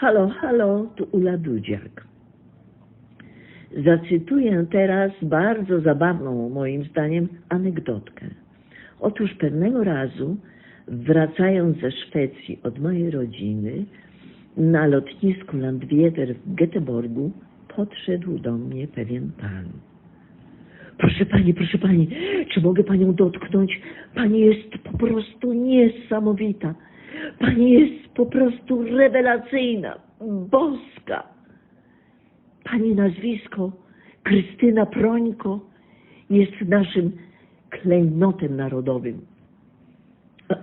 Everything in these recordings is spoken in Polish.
Halo, halo, tu Ula Dudziak. Zacytuję teraz bardzo zabawną, moim zdaniem, anegdotkę. Otóż pewnego razu, wracając ze Szwecji od mojej rodziny, na lotnisku Landwetter w Göteborgu podszedł do mnie pewien pan. Proszę pani, proszę pani, czy mogę panią dotknąć? Pani jest po prostu niesamowita. Pani jest po prostu rewelacyjna, boska. Pani nazwisko Krystyna Prońko jest naszym klejnotem narodowym.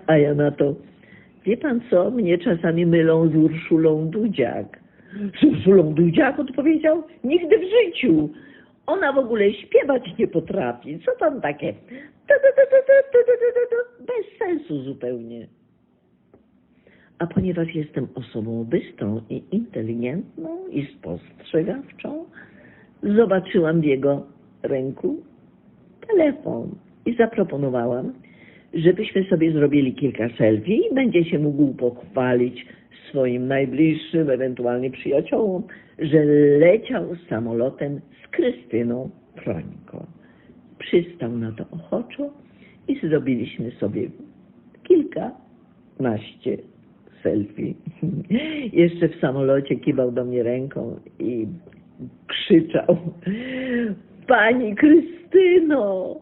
A ja na to, wie pan co, mnie czasami mylą z Urszulą Dudziak. Z Urszulą Dudziak odpowiedział, nigdy w życiu. Ona w ogóle śpiewać nie potrafi. Co tam takie? Bez sensu zupełnie. A ponieważ jestem osobą bystą i inteligentną i spostrzegawczą, zobaczyłam w jego ręku telefon i zaproponowałam, żebyśmy sobie zrobili kilka selfie i będzie się mógł pochwalić swoim najbliższym, ewentualnie przyjaciołom, że leciał samolotem z Krystyną Prońko. Przystał na to ochoczo i zrobiliśmy sobie kilkanaście selfie. Jeszcze w samolocie kiwał do mnie ręką i krzyczał Pani Krystyno,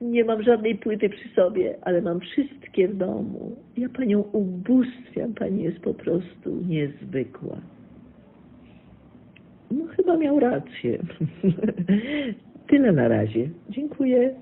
nie mam żadnej płyty przy sobie, ale mam wszystkie w domu. Ja Panią ubóstwiam, Pani jest po prostu niezwykła. No chyba miał rację. Tyle na razie. Dziękuję.